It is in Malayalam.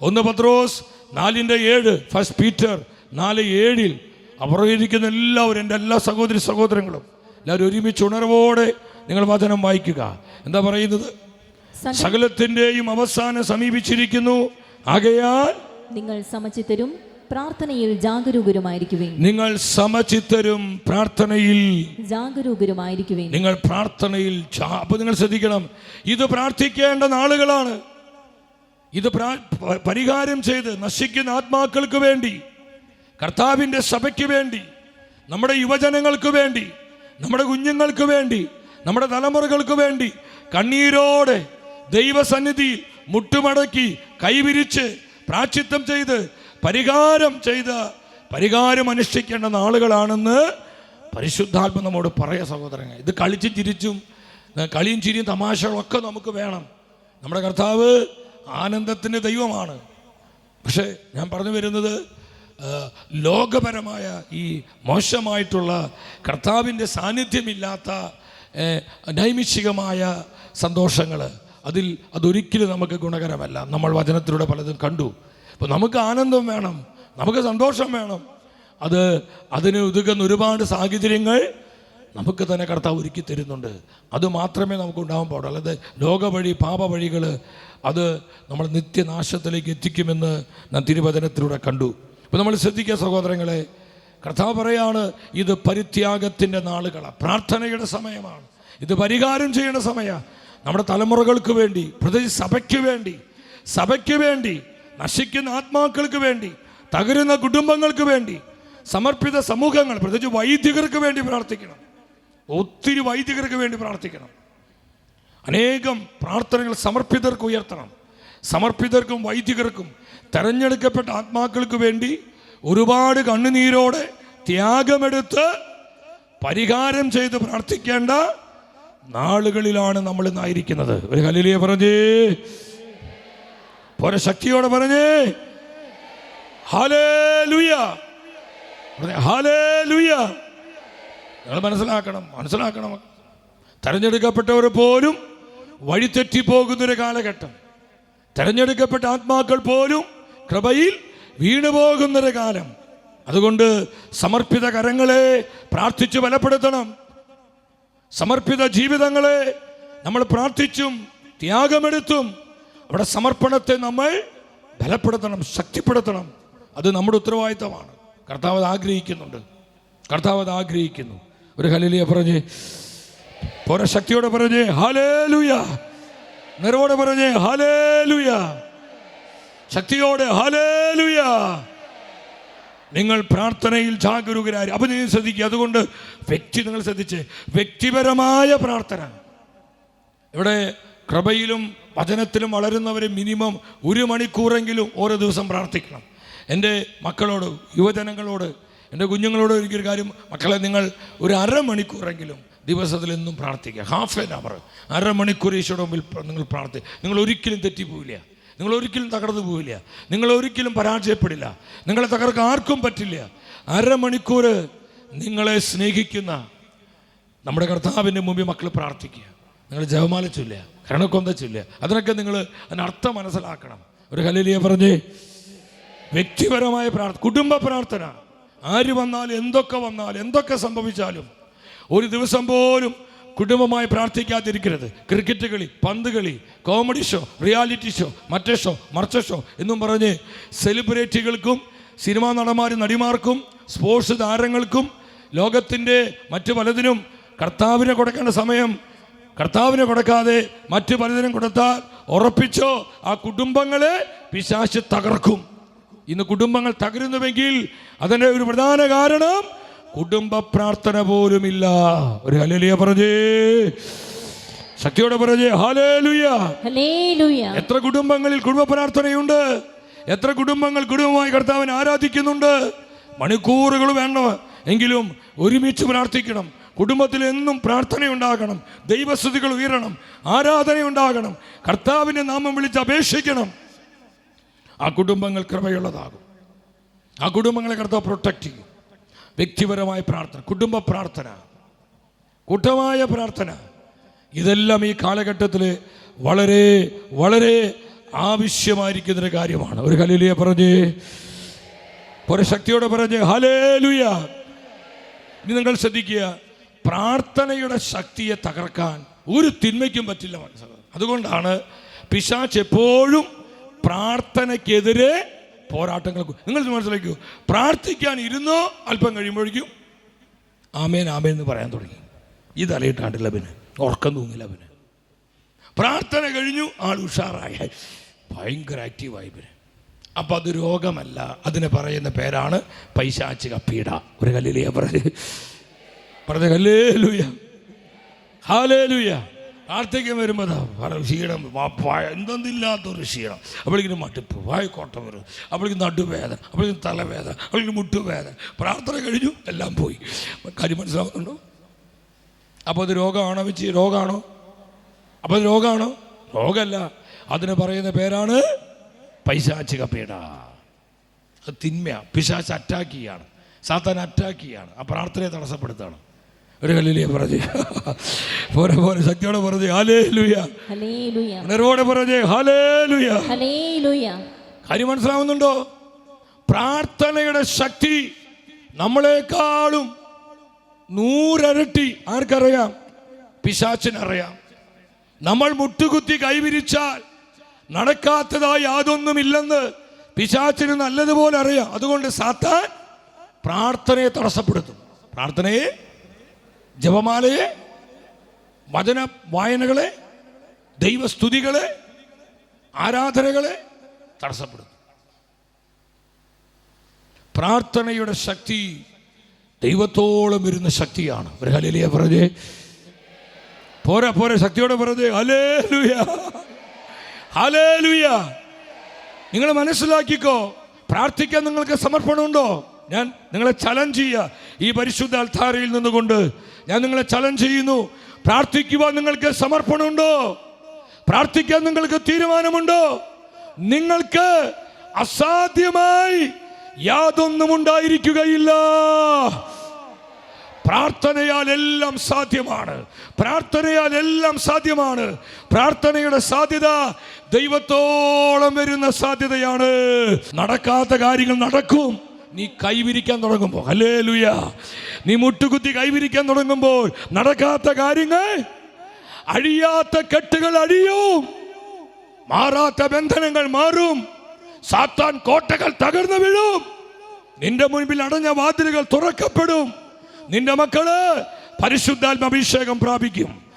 ഒന്ന് പത്രോസ് നാലിന്റെ ഏഴ്. ഫസ്റ്റ് പീറ്റർ നാല് ഏഴിൽ. അവർ ഇരിക്കുന്ന എല്ലാവരും എന്റെ എല്ലാ സഹോദരി സഹോദരങ്ങളും എല്ലാവരും ഒരുമിച്ച് ഉണർവോടെ നിങ്ങൾ വചനം വായിക്കുക. എന്താ പറയുന്നത്? സകല- സകലത്തിന്റെയും അവസാനം സമീപിച്ചിരിക്കുന്നു. ആകയാൽ നിങ്ങൾ സമചിത്തരും പ്രാർത്ഥനയിൽ ജാഗരൂകരുമായിരിക്കുവേൻ. നിങ്ങൾ സമചിത്തരും പ്രാർത്ഥനയിൽ ജാഗരൂകരുമായിരിക്കുവേൻ. നിങ്ങൾ പ്രാർത്ഥനയിൽ അപ്പൊ നിങ്ങൾ ശ്രദ്ധിക്കണം. ഇത് പ്രാർത്ഥിക്കേണ്ട നാളുകളാണ്. ഇത് പ്രാ- പരിഹാരം ചെയ്ത് നശിക്കുന്ന ആത്മാക്കൾക്ക് വേണ്ടി കർത്താവിന്റെ സഭയ്ക്ക് വേണ്ടി നമ്മുടെ യുവജനങ്ങൾക്ക് വേണ്ടി നമ്മുടെ കുഞ്ഞുങ്ങൾക്ക് വേണ്ടി നമ്മുടെ തലമുറകൾക്ക് വേണ്ടി കണ്ണീരോടെ ദൈവസന്നിധിയിൽ മുട്ടുമടക്കി കൈവിരിച്ച് പ്രാച്ചിത്വം ചെയ്ത് പരിഹാരം ചെയ്ത് പരിഹാരം അനുഷ്ഠിക്കേണ്ട നാളുകളാണെന്ന് പരിശുദ്ധാത്മ നമ്മോട് പറയാ സഹോദരങ്ങൾ ഇത് കളിച്ചും ചിരിച്ചും കളിയും ചിരിയും തമാശകളൊക്കെ നമുക്ക് വേണം. നമ്മുടെ കർത്താവ് ആനന്ദത്തിന്റെ ദൈവമാണ്. പക്ഷേ ഞാൻ പറഞ്ഞു വരുന്നത് ലോകപരമായ ഈ മോശമായിട്ടുള്ള കർത്താവിന്റെ സാന്നിധ്യമില്ലാത്ത നൈമിഷികമായ സന്തോഷങ്ങൾ അതിൽ അതൊരിക്കലും നമുക്ക് ഗുണകരമല്ല. നമ്മൾ വചനത്തിലൂടെ പലതും കണ്ടു. അപ്പോൾ നമുക്ക് ആനന്ദം വേണം നമുക്ക് സന്തോഷം വേണം. അത് അതിന് ഒതുക്കുന്ന ഒരുപാട് സാഹചര്യങ്ങൾ നമുക്ക് തന്നെ കർത്താവ് ഒരുക്കി തരുന്നുണ്ട്. അത് മാത്രമേ നമുക്ക് ഉണ്ടാവാൻ പാടുള്ളൂ. അല്ലാതെ ലോകവഴി പാപവഴികൾ അത് നമ്മൾ നിത്യനാശത്തിലേക്ക് എത്തിക്കുമെന്ന് ഞാൻ തിരുവചനത്തിലൂടെ കണ്ടു. അപ്പോൾ നമ്മൾ ശ്രദ്ധിക്കുക സഹോദരങ്ങളെ കർത്താവ് പറയാണ് ഇത് പരിത്യാഗത്തിന്റെ നാളുകളാണ് പ്രാർത്ഥനയുടെ സമയമാണ്. ഇത് പരിഹാരം ചെയ്യേണ്ട സമയമാണ് നമ്മുടെ തലമുറകൾക്ക് വേണ്ടി പ്രത്യേകിച്ച് സഭയ്ക്ക് വേണ്ടി സഭയ്ക്ക് വേണ്ടി നശിക്കുന്ന ആത്മാക്കൾക്ക് വേണ്ടി തകരുന്ന കുടുംബങ്ങൾക്ക് വേണ്ടി സമർപ്പിത സമൂഹങ്ങൾ പ്രത്യേകിച്ച് വൈദികർക്ക് വേണ്ടി പ്രാർത്ഥിക്കണം. ഒത്തിരി വൈദികർക്ക് വേണ്ടി പ്രാർത്ഥിക്കണം. അനേകം പ്രാർത്ഥനകൾ സമർപ്പിതർക്ക് ഉയർത്തണം. സമർപ്പിതർക്കും വൈദികർക്കും തെരഞ്ഞെടുക്കപ്പെട്ട ആത്മാക്കൾക്ക് വേണ്ടി ഒരുപാട് കണ്ണുനീരോടെ ത്യാഗമെടുത്ത് പരിഹാരം ചെയ്ത് പ്രാർത്ഥിക്കേണ്ട നാളുകളിലാണ് നമ്മൾ ഇന്നായിരിക്കുന്നത് ഒരു കലിലിയെ പറഞ്ഞേ. പോരെ ശക്തിയോടെ പറഞ്ഞേ. ഹാലേ ലുയ ഹാലേ ലുയ നിങ്ങൾ മനസ്സിലാക്കണം മനസ്സിലാക്കണം. തെരഞ്ഞെടുക്കപ്പെട്ടവർ പോലും വഴിതെറ്റി പോകുന്നൊരു കാലഘട്ടം. തെരഞ്ഞെടുക്കപ്പെട്ട ആത്മാക്കൾ പോലും കൃപയിൽ വീണു പോകുന്നൊരു കാലം. അതുകൊണ്ട് സമർപ്പിത കരങ്ങളെ പ്രാർത്ഥിച്ച് ബലപ്പെടുത്തണം. സമർപ്പിത ജീവിതങ്ങളെ നമ്മൾ പ്രാർത്ഥിച്ചും ത്യാഗമെടുത്തും അവിടെ സമർപ്പണത്തെ നമ്മൾ ബലപ്പെടുത്തണം ശക്തിപ്പെടുത്തണം. അത് നമ്മുടെ ഉത്തരവാദിത്തമാണ്. കർത്താവ് ആഗ്രഹിക്കുന്നുണ്ട്. കർത്താവ് ആഗ്രഹിക്കുന്നു. ഒരു ഹലിലിയ പറഞ്ഞ്. പോരാ ശക്തിയോടെ പറഞ്ഞ് ഹലേലുയ നിറവോടെ പറഞ്ഞ് ഹലേലുയ ശക്തിയോടെ ഹലേലുയ നിങ്ങൾ പ്രാർത്ഥനയിൽ ജാഗരൂകരായി. അപ്പം നിങ്ങൾ ശ്രദ്ധിക്കുക അതുകൊണ്ട് വ്യക്തി നിങ്ങൾ ശ്രദ്ധിച്ച്. വ്യക്തിപരമായ പ്രാർത്ഥന. ഇവിടെ കൃപയിലും വചനത്തിലും വളരുന്നവർ മിനിമം ഒരു മണിക്കൂറെങ്കിലും ഓരോ ദിവസം പ്രാർത്ഥിക്കണം. എന്റെ മക്കളോട് യുവജനങ്ങളോട് എന്റെ കുഞ്ഞുങ്ങളോട് എനിക്കൊരു കാര്യം മക്കളെ നിങ്ങൾ ഒരു അരമണിക്കൂറെങ്കിലും ദിവസത്തിൽ എന്നും പ്രാർത്ഥിക്കുക. ഹാഫ് ആൻ അവർ അരമണിക്കൂർ ഈശോയുടെ മുമ്പിൽ നിങ്ങൾ പ്രാർത്ഥി നിങ്ങൾ ഒരിക്കലും തെറ്റിപ്പോവില്ല. നിങ്ങൾ ഒരിക്കലും തകർന്നു പോവില്ല. നിങ്ങൾ ഒരിക്കലും പരാജയപ്പെടില്ല. നിങ്ങളെ തകർക്കാൻ ആർക്കും പറ്റില്ല. അരമണിക്കൂർ നിങ്ങളെ സ്നേഹിക്കുന്ന നമ്മുടെ കർത്താവിന്റെ മുമ്പിൽ മക്കൾ പ്രാർത്ഥിക്കുക. നിങ്ങൾ ജവമാല ചൊല്ലുക കരണക്കൊന്ത ചൊല്ലുക. അതിനൊക്കെ നിങ്ങൾ അതിനർത്ഥം മനസ്സിലാക്കണം. ഒരു ഹലിലിയ പറഞ്ഞേ വ്യക്തിപരമായ പ്രാർത്ഥന കുടുംബ പ്രാർത്ഥന. ആര് വന്നാലും എന്തൊക്കെ വന്നാലും എന്തൊക്കെ സംഭവിച്ചാലും ഒരു ദിവസം പോലും കുടുംബമായി പ്രാർത്ഥിക്കാതിരിക്കരുത്. ക്രിക്കറ്റ് കളി പന്ത് കളി കോമഡി ഷോ റിയാലിറ്റി ഷോ മറ്റേ ഷോ മർച്ച ഷോ എന്നും പറഞ്ഞ് സെലിബ്രിറ്റികൾക്കും സിനിമാ നടന്മാരും നടിമാർക്കും സ്പോർട്സ് താരങ്ങൾക്കും ലോകത്തിന്റെ മറ്റു പലതിനും കർത്താവിനെ കൊടുക്കേണ്ട സമയം കർത്താവിനെ കൊടുക്കാതെ മറ്റു പലതിനും കൊടുത്താൽ ഉറപ്പിച്ചോ ആ കുടുംബങ്ങളെ പിശാശ് തകർക്കും. ഇന്ന് കുടുംബങ്ങൾ തകരുന്നുവെങ്കിൽ അതിന്റെ ഒരു പ്രധാന കാരണം കുടുംബ പ്രാർത്ഥന പോലുമില്ല. ഒരു ഹലലിയ പറഞ്ഞേ. ശക്തിയോടെ പറഞ്ഞേ ഹാലേലുയ എത്ര കുടുംബങ്ങളിൽ കുടുംബ പ്രാർത്ഥനയുണ്ട്? എത്ര കുടുംബങ്ങൾ കുടുംബമായി കർത്താവിനെ ആരാധിക്കുന്നുണ്ട്? മണിക്കൂറുകൾ വേണ്ട എങ്കിലും ഒരുമിച്ച് പ്രാർത്ഥിക്കണം. കുടുംബത്തിൽ എന്നും പ്രാർത്ഥനയുണ്ടാകണം. ദൈവസ്തുതികൾ ഉയരണം. ആരാധനയുണ്ടാകണം. കർത്താവിന്റെ നാമം വിളിച്ച് അപേക്ഷിക്കണം. ആ കുടുംബങ്ങൾ കൃപയുള്ളതാകും ആ കുടുംബങ്ങളെ കർത്താവ് പ്രൊട്ടക്റ്റ് ചെയ്യും. വ്യക്തിപരമായ പ്രാർത്ഥന കുടുംബ പ്രാർത്ഥന കൂട്ടമായ പ്രാർത്ഥന. ഇതെല്ലാം ഈ കാലഘട്ടത്തിൽ വളരെ വളരെ ആവശ്യമായിരിക്കുന്നൊരു കാര്യമാണ്. ഒരു കലിലിയ പറഞ്ഞ് ഒരു ശക്തിയോടെ പറഞ്ഞ് ഹലേലുയ ഇനി നിങ്ങൾ ശ്രദ്ധിക്കുക പ്രാർത്ഥനയുടെ ശക്തിയെ തകർക്കാൻ ഒരു തിന്മയ്ക്കും പറ്റില്ല മനസ്സിലാക്കുക അതുകൊണ്ടാണ് പിശാച്ച് എപ്പോഴും പ്രാർത്ഥനയ്ക്കെതിരെ പോരാട്ടങ്ങൾ നിങ്ങൾ മനസ്സിലാക്കൂ പ്രാർത്ഥിക്കാൻ ഇരുന്നോ അല്പം കഴിയുമ്പോഴേക്കും ആമേൻ ആമേൻ എന്ന് പറയാൻ തുടങ്ങി. ഇത് അലയിട്ടാണ്ടില്ല പിന്നെ ഉറക്കം തൂങ്ങില്ല പിന്നെ പ്രാർത്ഥന കഴിഞ്ഞു ആൾ ഉഷാറായി. ഭയങ്കര ആക്റ്റീവായി പിന്നെ അപ്പം അത് രോഗമല്ല. അതിന് പറയുന്ന പേരാണ് പൈശാചിക പീഡ. ഒരു കല്ലിലേ പറഞ്ഞു പറഞ്ഞ കല്ലേ ലൂയ പ്രാർത്ഥിക്കാൻ വരുമ്പോൾ ക്ഷീണം എന്തെന്നില്ലാത്തൊരു ക്ഷീണം. അപ്പോഴേക്കും മട്ടിപ്പ് വായക്കോട്ടം വരും. അപ്പോഴേക്കും നടുവേദന അപ്പോഴേക്കും തലവേദന അപ്പോഴേക്കും മുട്ടുവേദന. പ്രാർത്ഥന കഴിഞ്ഞു എല്ലാം പോയി. കാര്യം മനസ്സിലാവുന്നുണ്ടോ? അപ്പോൾ അത് രോഗമാണോ വെച്ച്? രോഗമാണോ അപ്പോൾ അത് രോഗമാണോ രോഗമല്ല അതിന് പറയുന്ന പേരാണ് പൈശാചിക പീഡ. അത് തിന്മ പിശാച്ച് അറ്റാക്ക് ചെയ്യാണ്. സാത്താൻ അറ്റാക്ക് ചെയ്യാണ്. ആ പ്രാർത്ഥനയെ തടസ്സപ്പെടുത്താണ് ഒരു കല്ലിലേ പറഞ്ഞു. പോരെ പോലെ ശക്തിയോടെ പറഞ്ഞ്. ഹാലേ ലുയ ഉണർവോടെ പറഞ്ഞ്. ഹാലേ ലുയ കാര്യം മനസ്സിലാവുന്നുണ്ടോ? പ്രാർത്ഥനയുടെ ശക്തി നമ്മളെക്കാളും നൂറരട്ടി ആർക്കറിയാം? പിശാച്ചിനറിയാം. നമ്മൾ മുട്ടുകുത്തി കൈവിരിച്ചാൽ നടക്കാത്തതായി യാതൊന്നുമില്ലെന്ന് പിശാച്ചിന് നല്ലതുപോലെ അറിയാം. അതുകൊണ്ട് സാത്താൻ പ്രാർത്ഥനയെ തടസ്സപ്പെടുത്തും. പ്രാർത്ഥനയെ ജപമാലയെ വചന വായനകളെ ദൈവസ്തുതികളെ ആരാധനകളെ തടസ്സപ്പെടുന്നു പ്രാർത്ഥനയുടെ ശക്തി ദൈവത്തോളം വരുന്ന ശക്തിയാണ്. ഒരു ഹലിലിയ പറഞ്ഞേ. പോരാ പോരാ ശക്തിയോടെ പറഞ്ഞേ. ഹലേ ലുയ ഹലേ ലുയ നിങ്ങൾ മനസ്സിലാക്കിക്കോ. പ്രാർത്ഥിക്കാൻ നിങ്ങൾക്ക് സമർപ്പണമുണ്ടോ? ഞാൻ നിങ്ങളെ ചലഞ്ച് ചെയ്യുക. ഈ പരിശുദ്ധ അൽത്താരയിൽ നിന്നുകൊണ്ട് ഞാൻ നിങ്ങളെ ചലഞ്ച് ചെയ്യുന്നു. പ്രാർത്ഥിക്കുവാൻ നിങ്ങൾക്ക് സമർപ്പണമുണ്ടോ? പ്രാർത്ഥിക്കാൻ നിങ്ങൾക്ക് തീരുമാനമുണ്ടോ? നിങ്ങൾക്ക് അസാധ്യമായി യാതൊന്നും ഉണ്ടായിരിക്കുകയില്ല പ്രാർത്ഥനയാൽ എല്ലാം സാധ്യമാണ്. പ്രാർത്ഥനയാൽ എല്ലാം സാധ്യമാണ്. പ്രാർത്ഥനയുടെ സാധ്യത ദൈവത്തോളം വരുന്ന സാധ്യതയാണ്. നടക്കാത്ത കാര്യങ്ങൾ നടക്കും. നീ കൈവിരിക്കാൻ തുടങ്ങുമ്പോൾ അല്ലേ ലുയ നീ മുട്ടുകുത്തി കൈവിരിക്കാൻ തുടങ്ങുമ്പോൾ നടക്കാത്ത കാര്യങ്ങൾ അഴിയാത്ത കെട്ടുകൾ അഴിയും. മാറാത്ത ബന്ധനങ്ങൾ മാറും. സാത്താൻ കോട്ടകൾ തകർന്നു വീഴും. നിന്റെ മുൻപിൽ അടഞ്ഞ വാതിലുകൾ തുറക്കപ്പെടും. നിന്റെ മക്കൾ പരിശുദ്ധാത്മ അഭിഷേകം പ്രാപിക്കും.